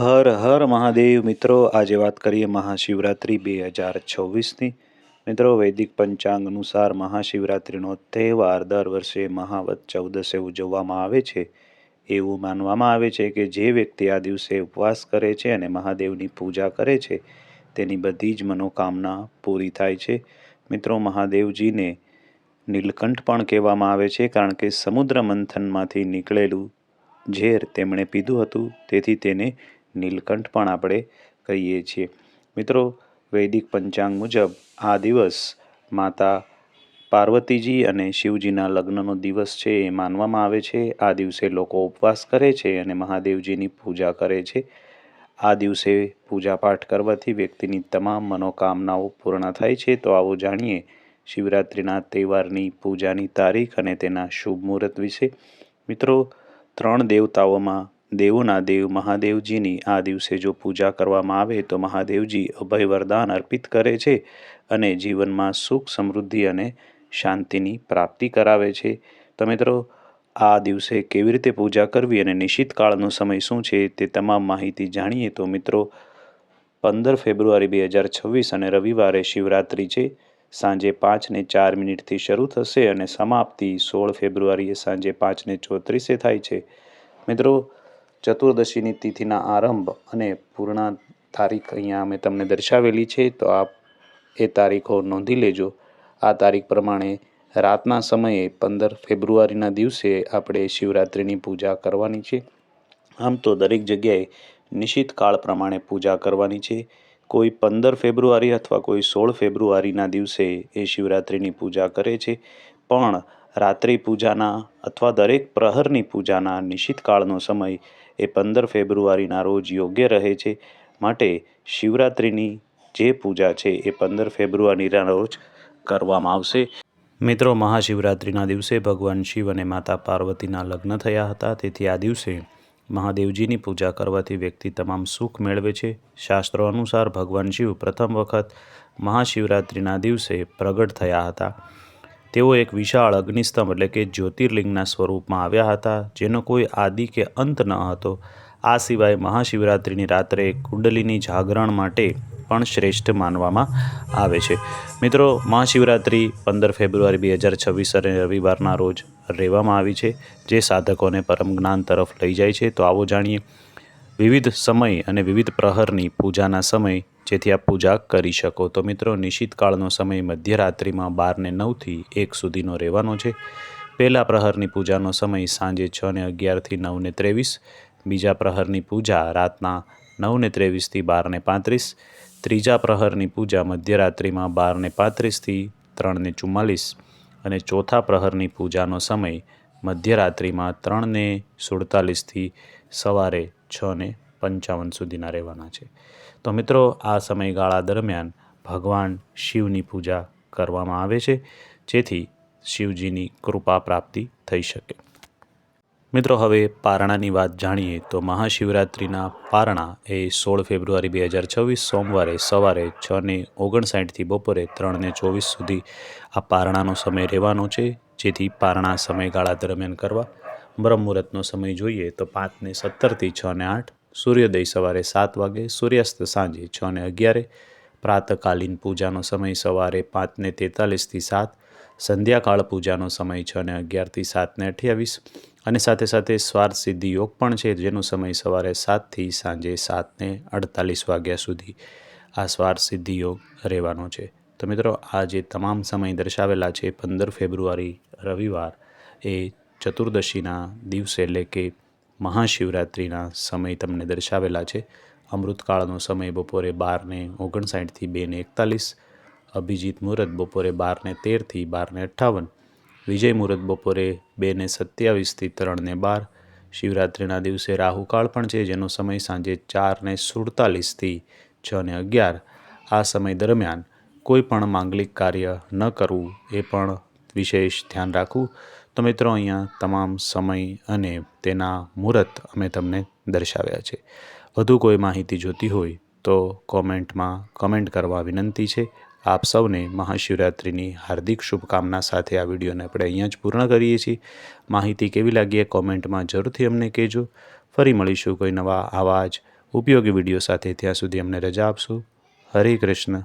હર હર મહાદેવ મિત્રો, આજે વાત કરીએ મહાશિવરાત્રિ બે હજાર છવ્વીસની. મિત્રો, વૈદિક પંચાંગ અનુસાર મહાશિવરાત્રિનો તહેવાર દર વર્ષે મહાવત ચૌદસે ઉજવવામાં આવે છે. એવું માનવામાં આવે છે કે જે વ્યક્તિ આ દિવસે ઉપવાસ કરે છે અને મહાદેવની પૂજા કરે છે, તેની બધી જ મનોકામના પૂરી થાય છે. મિત્રો, મહાદેવજીને નીલકંઠ પણ કહેવામાં આવે છે કારણ કે સમુદ્ર મંથનમાંથી નીકળેલું ઝેર તેમણે પીધું હતું, તેથી તેને નીલકંઠ પણ આપણે કહીએ છીએ. મિત્રો, વૈદિક પંચાંગ મુજબ આ દિવસ માતા પાર્વતીજી અને શિવજીના લગ્નનો દિવસ છે એ માનવામાં આવે છે. આ દિવસે લોકો ઉપવાસ કરે છે અને મહાદેવજીની પૂજા કરે છે. આ દિવસે પૂજાપાઠ કરવાથી વ્યક્તિની તમામ મનોકામનાઓ પૂર્ણ થાય છે. તો આવો જાણીએ શિવરાત્રિના તહેવારની પૂજાની તારીખ અને તેના શુભ મુહૂર્ત વિશે. મિત્રો, ત્રણ દેવતાઓમાં દેવોના દેવ મહાદેવજીની આ દિવસે જો પૂજા કરવામાં આવે તો મહાદેવજી અભય વરદાન અર્પિત કરે છે અને જીવનમાં સુખ, સમૃદ્ધિ અને શાંતિની પ્રાપ્તિ કરાવે છે. તો મિત્રો, આ દિવસે કેવી રીતે પૂજા કરવી અને નિશ્ચિત કાળનો સમય શું છે તે તમામ માહિતી જાણીએ તો મિત્રો, પંદર ફેબ્રુઆરી બે હજાર છવ્વીસ અને રવિવારે શિવરાત્રિ છે. સાંજે પાંચને ચાર મિનિટથી શરૂ થશે અને સમાપ્તિ સોળ ફેબ્રુઆરીએ સાંજે પાંચને ચોત્રીસે થાય છે. મિત્રો ચતુર્દશીની તિથિના આરંભ અને પૂર્ણ તારીખ અહીંયા અમે તમને દર્શાવેલી છે, તો આપ એ તારીખો નોંધી લેજો. આ તારીખ પ્રમાણે રાતના સમયે પંદર ફેબ્રુઆરીના દિવસે આપણે શિવરાત્રિની પૂજા કરવાની છે. આમ તો દરેક જગ્યાએ નિશ્ચિત કાળ પ્રમાણે પૂજા કરવાની છે. કોઈ પંદર ફેબ્રુઆરી અથવા કોઈ સોળ ફેબ્રુઆરીના દિવસે એ શિવરાત્રિની પૂજા કરે છે. પણ રાત્રિ પૂજાના અથવા દરેક પ્રહરની પૂજાના નિશ્ચિત કાળનો સમય એ પંદર ફેબ્રુઆરીના રોજ યોગ્ય રહે છે માટે શિવરાત્રિની જે પૂજા છે એ પંદર ફેબ્રુઆરીના રોજ કરવામાં આવશે. મિત્રો, મહાશિવરાત્રિના દિવસે ભગવાન શિવ અને માતા પાર્વતીના લગ્ન થયા હતા. તેથી આ દિવસે મહાદેવજીની પૂજા કરવાથી વ્યક્તિ તમામ સુખ મેળવે છે. શાસ્ત્રો અનુસાર ભગવાન શિવ પ્રથમ વખત મહાશિવરાત્રિના દિવસે પ્રગટ થયા હતા. તેઓ એક વિશાળ અગ્નિસ્તંભ એટલે કે જ્યોતિર્લિંગના સ્વરૂપમાં આવ્યા હતા, જેનો કોઈ આદિ કે અંત ન હતો. આ સિવાય મહાશિવરાત્રિની રાત્રે કુંડલીની જાગરણ માટે પણ શ્રેષ્ઠ માનવામાં આવે છે. મિત્રો, મહાશિવરાત્રિ પંદર ફેબ્રુઆરી બે હજાર છવ્વીસ અને રવિવારના રોજ રહેવામાં આવી છે. જે સાધકોને પરમ જ્ઞાન તરફ લઈ જાય છે. તો આવો જાણીએ. વિવિધ સમય અને વિવિધ પ્રહરની પૂજાના સમય જેથી આપ પૂજા કરી શકો. તો મિત્રો નિશ્ચિત કાળનો સમય મધ્યરાત્રિમાં બારને નવથી એક સુધીનો રહેવાનો છે. પહેલા પ્રહરની પૂજાનો સમય સાંજે છ ને અગિયારથી નવને ત્રેવીસ, બીજા પ્રહરની પૂજા રાતના નવને ત્રેવીસથી બારને પાંત્રીસ, ત્રીજા પ્રહરની પૂજા મધ્યરાત્રિમાં બારને પાંત્રીસથી ત્રણને ચુમ્માલીસ અને ચોથા પ્રહરની પૂજાનો સમય મધ્યરાત્રિમાં ત્રણને સુડતાલીસથી સવારે છ ને પંચાવન સુધીના રહેવાના છે. તો મિત્રો, આ સમયગાળા દરમિયાન ભગવાન શિવની પૂજા કરવામાં આવે છે, જેથી શિવજીની કૃપા પ્રાપ્તિ થઈ શકે. મિત્રો, હવે પારણાની વાત જાણીએ તો મહાશિવરાત્રિના પારણા એ સોળ ફેબ્રુઆરી બે હજાર છવ્વીસ સોમવારે સવારે છ ને ઓગણસાઠથી બપોરે ત્રણને ચોવીસ સુધી આ પારણાનો સમય રહેવાનો છે, જેથી પારણા સમયગાળા દરમિયાન કરવા બ્રહ્મુહૂર્તનો સમય જોઈએ તો પાંચને સત્તરથી છ ને આઠ સૂર્યોદય સવારે સાત વાગે, સૂર્યાસ્ત સાંજે છ ને અગિયારે, પ્રાતકાલીન પૂજાનો સમય સવારે પાંચને તેતાલીસથી સાત, સંધ્યાકાળ પૂજાનો સમય છ ને અગિયારથી સાતને અઠ્યાવીસ અને સાથે સાથે સ્વાર્થ સિદ્ધિ યોગ પણ છે, જેનો સમય સવારે સાતથી સાંજે સાતને અડતાલીસ વાગ્યા સુધી આ સ્વાર્થ સિદ્ધિ યોગ રહેવાનો છે. તો મિત્રો, આ જે તમામ સમય દર્શાવેલા છે, પંદર ફેબ્રુઆરી રવિવાર એ ચતુર્દશીના દિવસે એટલે કે મહાશિવરાત્રિના સમય તમને દર્શાવેલા છે. અમૃતકાળનો સમય બપોરે બારને ઓગણસાઠથી બેને એકતાલીસ, અભિજીત મુહૂર્ત બપોરે બારને તેરથી બારને અઠ્ઠાવન, વિજય મુહૂર્ત બપોરે બેને સત્યાવીસથી ત્રણને બાર, શિવરાત્રિના દિવસે રાહુકાળ પણ છે, જેનો સમય સાંજે ચારને સુડતાલીસથી છ ને અગિયાર. આ સમય દરમિયાન કોઈ પણ માંગલિક કાર્ય ન કરવું એ પણ વિશેષ ધ્યાન રાખવું. તો મિત્રો, અહીંયા તમામ સમય અને તેના મુહૂર્ત અમે તમને દર્શાવ્યા છે. વધુ કોઈ માહિતી જોતી હોય તો કોમેન્ટમાં કમેન્ટ કરવા વિનંતી છે. આપ સૌને મહાશિવરાત્રિની હાર્દિક શુભકામના સાથે આ વિડીયોને આપણે અહીંયા જ પૂર્ણ કરીએ છીએ. માહિતી કેવી લાગી એ કોમેન્ટમાં જરૂરથી અમને કહેજો. ફરી મળીશું કોઈ નવા આવા જ ઉપયોગી વીડિયો સાથે. ત્યાં સુધી અમને રજા આપશો. હરે કૃષ્ણ.